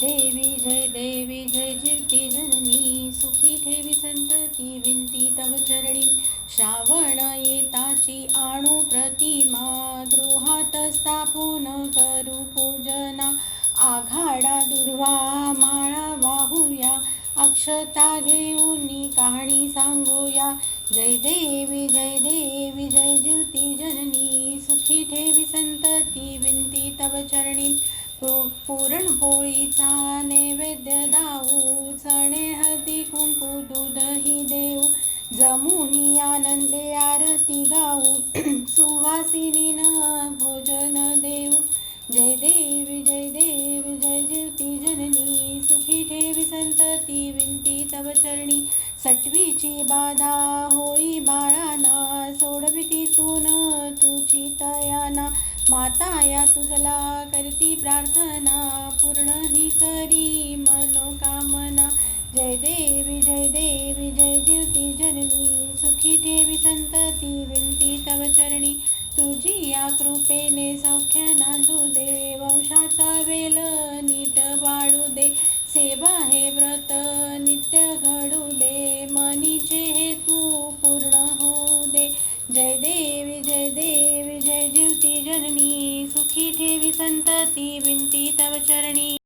देवी जय देवी जय जीवती जननी सुखी ठेवी संतती विनती तव चरणी. श्रावण येताची आणू प्रतिमा गृहात स्थापून करू पूजना. आघाडा दुर्वा माळा वाहूया अक्षता घेऊन कहाणी सांगूया. जय देवी जय देवी जय ज्योती जननी सुखी ठेवी संतती विनती तव चरणी. पुरणपोळीचा नैवेद्य दाऊ चणे हळदी कुंकू दूधही देऊ जमुनी आनंदे आरती गाऊ सुवासिनीन भोजन देऊ. जय देव जय देव जय ज्योती जननी सुखी ठेवी संतती विनती तव चरणी. सटवीची बाधा होई बाळाना सोडविती तून तुझी तयाना माता या तुझला करती प्रार्थना पूर्ण ही करी मनोकामना. जय देवी जय देवी जय ज्योती जननी. सुखी ठेवी संतती विनती तव चरणी. तुझी या कृपेने सौख्य नांदू दे. वंशाचा वेल नीट वाढू दे. सेवा हे व्रत नित्य घडू दे. मनीचे हेतू पूर्ण होऊ दे. जय देवी देवी जय ज्योती जननी सुखी